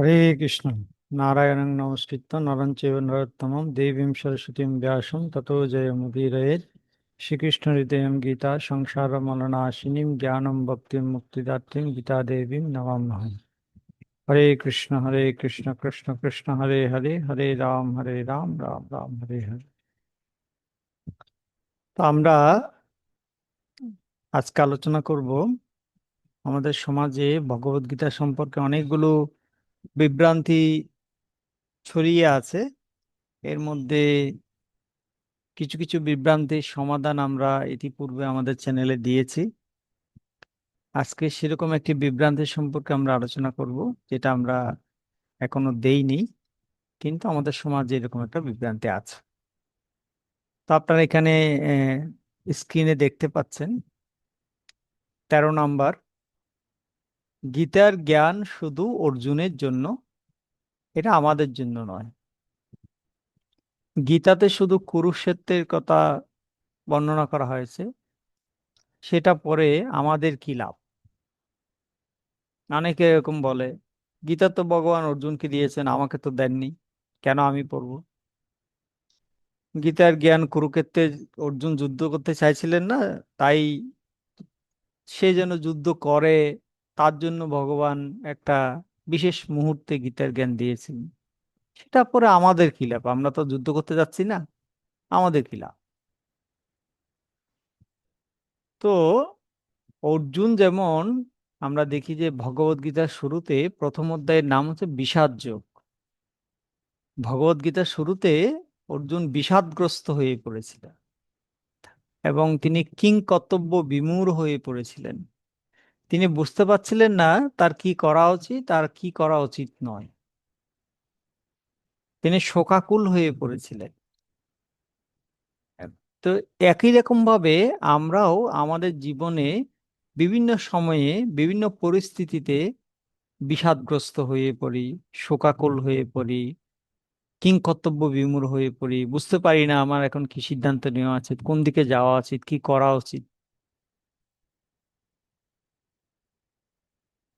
হরে কৃষ্ণ। নারায়ণং নমস্কৃত্য নরং চৈব নরোত্তমম দেবীং সরস্বতীং ব্যাসং ততো জয়মুদীরয়েৎ শ্রীকৃষ্ণ হৃদয়ং গীতা সংসার মলনাশিনীং জ্ঞানম ভক্তিম মুক্তিদাত্রীং গীতা দেবীং নমাম্যহম হরে কৃষ্ণ হরে কৃষ্ণ কৃষ্ণ কৃষ্ণ, হরে হরে হরে রাম হরে রাম রাম রাম, হরে হরে। তো আমরা আজকে আলোচনা করব আমাদের সমাজে ভগবদ গীতা সম্পর্কে অনেকগুলো বিভ্রান্তি ছড়িয়ে আছে। এর মধ্যে কিছু কিছু বিভ্রান্তির সমাধান আমরা ইতিপূর্বে আমাদের চ্যানেলে দিয়েছি। আজকে সেরকম একটি বিভ্রান্তি সম্পর্কে আমরা আলোচনা করব, যেটা আমরা এখনও দেইনি, কিন্তু আমাদের সমাজে এরকম একটা বিভ্রান্তি আছে। তো আপনারা এখানে স্ক্রিনে দেখতে পাচ্ছেন, তেরো নাম্বার গীতার জ্ঞান শুধু অর্জুনের জন্য, এটা আমাদের জন্য নয়। গীতাতে শুধু কুরুক্ষেত্রের কথা বর্ণনা করা হয়েছে, সেটা পরে আমাদের কি লাভ? অনেকে এরকম বলে, গীতা তো ভগবান অর্জুনকে দিয়েছেন, আমাকে তো দেননি, কেন আমি পড়ব? গীতার জ্ঞান কুরুক্ষেত্রে অর্জুন যুদ্ধ করতে চাইছিলেন না, তাই সে যেন যুদ্ধ করে তার জন্য ভগবান একটা বিশেষ মুহূর্তে গীতার জ্ঞান দিয়েছেন। সেটা পরে আমাদের কি লাভ? আমরা তো যুদ্ধ করতে যাচ্ছি না। আমাদের লাভ? তো অর্জুন যেমন আমরা দেখি যে ভগবত গীতার শুরুতে প্রথম অধ্যায়ের নাম হচ্ছে বিষাদ যোগ। ভগবত গীতার শুরুতে অর্জুন বিষাদগ্রস্ত হয়ে পড়েছিলেন এবং তিনি কিং কর্তব্য বিমূর হয়ে পড়েছিলেন। তিনি বুঝতে পারছিলেন না তার কি করা উচিত, আর কি করা উচিত নয়। তিনি শোকাকুল হয়ে পড়েছিলেন। তো একই রকম ভাবে আমরাও আমাদের জীবনে বিভিন্ন সময়ে বিভিন্ন পরিস্থিতিতে বিষাদগ্রস্ত হয়ে পড়ি, শোকাকুল হয়ে পড়ি, কিং কর্তব্য বিমূর হয়ে পড়ি। বুঝতে পারি না আমার এখন কি সিদ্ধান্ত নেওয়া উচিত, কোন দিকে যাওয়া উচিত, কি করা উচিত।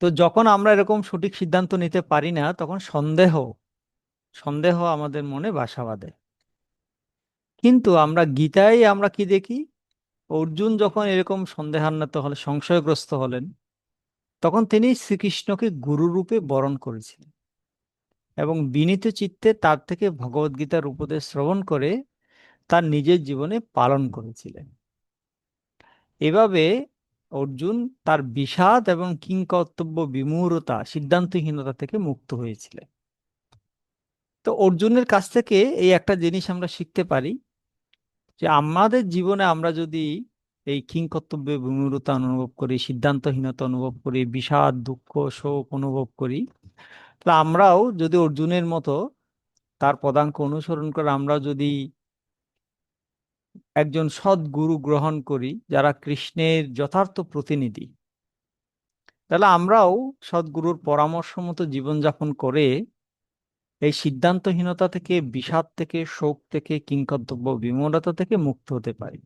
তো যখন আমরা এরকম সঠিক সিদ্ধান্ত নিতে পারি না, তখন সন্দেহ সন্দেহ আমাদের মনে বাসা বাঁধে। কিন্তু আমরা গীতায় আমরা কি দেখি? অর্জুন যখন এরকম সন্দেহান্বিত হলে সংশয়গ্রস্ত হলেন, তখন তিনি শ্রীকৃষ্ণকে গুরুরূপে বরণ করেছিলেন এবং বিনীত চিত্তে তার থেকে ভগবদ্গীতার উপদেশ শ্রবণ করে তার নিজের জীবনে পালন করেছিলেন। এভাবে অর্জুন তার বিষাদ এবং কিংকর্তব্য বিমূরতা সিদ্ধান্তহীনতা থেকে মুক্ত হয়েছিলেন। তো অর্জুনের কাছ থেকে এই একটা জিনিস আমরা শিখতে পারি যে আমাদের জীবনে আমরা যদি এই কিংকর্তব্যে বিমূরতা অনুভব করি, সিদ্ধান্তহীনতা অনুভব করি, বিষাদ, দুঃখ, শোক অনুভব করি, তাহলে আমরাও যদি অর্জুনের মতো তার পদাঙ্ক অনুসরণ করে আমরা যদি একজন সৎ গুরু গ্রহণ করি, যারা কৃষ্ণের যথার্থ প্রতিনিধি। তাহলে আমরাও সদ্গুরুর পরামর্শ মতো জীবনযাপন করে এই সিদ্ধান্তহীনতা থেকে, বিষাদ থেকে, শোক থেকে, কিংকর্তব্য বিমূলতা থেকে মুক্ত হতে পারি।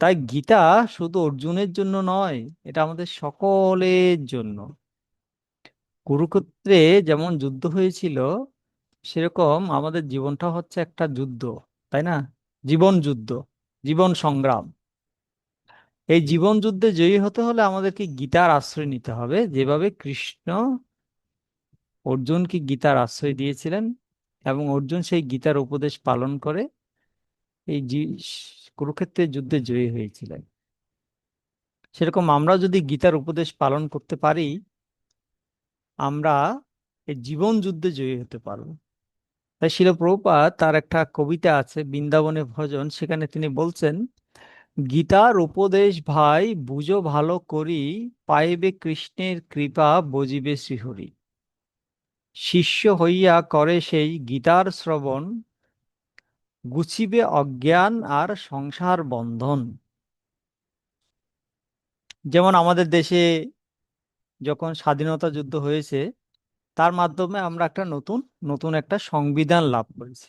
তাই গীতা শুধু অর্জুনের জন্য নয়, এটা আমাদের সকলের জন্য। কুরুক্ষেত্রে যেমন যুদ্ধ হয়েছিল, সেরকম আমাদের জীবনটা হচ্ছে একটা যুদ্ধ, তাই না? জীবন যুদ্ধ, জীবন সংগ্রাম। এই জীবন যুদ্ধে জয়ী হতে হলে আমাদেরকে গীতার আশ্রয় নিতে হবে। যেভাবে কৃষ্ণ অর্জুনকে গীতার আশ্রয় দিয়েছিলেন এবং অর্জুন সেই গীতার উপদেশ পালন করে এই কুরুক্ষেত্রের যুদ্ধে জয়ী হয়েছিলেন। সেরকম আমরা যদি গীতার উপদেশ পালন করতে পারি, আমরা এই জীবন যুদ্ধে জয়ী হতে পারব। তাই শিলপ্রভুপাদ তার একটা কবিতা আছে, বৃন্দাবনে ভজন, সেখানে তিনি বলছেন, গীতার উপদেশ ভাই, বুঝো ভালো করি, পাইবে কৃষ্ণের কৃপা, বজিবে শ্রীহরি। শিষ্য হইয়া করে সেই গীতার শ্রবণ, গুছিবে অজ্ঞান আর সংসার বন্ধন। যেমন আমাদের দেশে যখন স্বাধীনতা যুদ্ধ হয়েছে তার মাধ্যমে আমরা একটা নতুন নতুন একটা সংবিধান লাভ করেছি।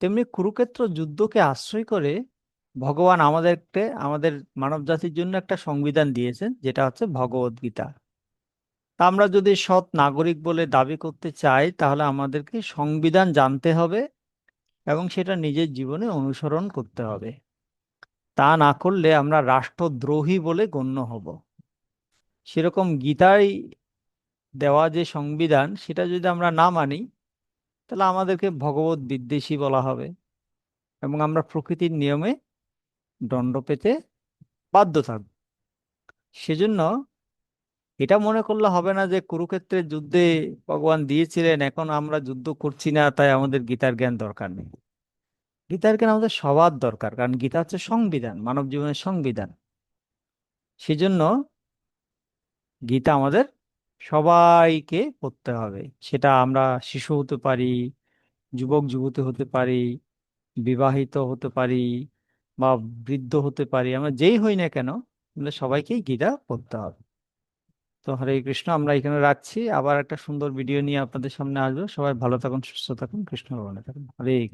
তেমনি কুরুক্ষেত্র যুদ্ধকে আশ্রয় করে ভগবান আমাদেরকে, আমাদের মানব জাতির জন্য একটা সংবিধান দিয়েছেন, যেটা হচ্ছে ভগবত গীতা। তা আমরা যদি সৎ নাগরিক বলে দাবি করতে চাই, তাহলে আমাদেরকে সংবিধান জানতে হবে এবং সেটা নিজের জীবনে অনুসরণ করতে হবে। তা না করলে আমরা রাষ্ট্রদ্রোহী বলে গণ্য হব। সেরকম গীতায় দেওয়া যে সংবিধান, সেটা যদি আমরা না মানি, তাহলে আমাদেরকে ভগবত বিদ্বেষী বলা হবে এবং আমরা প্রকৃতির নিয়মে দণ্ড পেতে বাধ্য থাকব। সেজন্য এটা মনে করলে হবে না যে কুরুক্ষেত্রের যুদ্ধে ভগবান দিয়েছিলেন, এখন আমরা যুদ্ধ করছি না, তাই আমাদের গীতার জ্ঞান দরকার নেই। গীতার জ্ঞান আমাদের সবার দরকার, কারণ গীতা হচ্ছে সংবিধান, মানব জীবনের সংবিধান। সেজন্য গীতা আমাদের সবাইকে পড়তে হবে। সেটা আমরা শিশু হতে পারি, যুবক, যুবতী হতে পারি, বিবাহিত হতে পারি বা বৃদ্ধ হতে পারি, আমরা যেই হই না কেন সবাইকেই গীতা পড়তে হবে। তো হরে কৃষ্ণ, আমরা এখানে রাখছি। আবার একটা সুন্দর ভিডিও নিয়ে আপনাদের সামনে আসব। সবাই ভালো থাকুন, সুস্থ থাকুন, কৃষ্ণ ভগবানে থাকুন। হরে।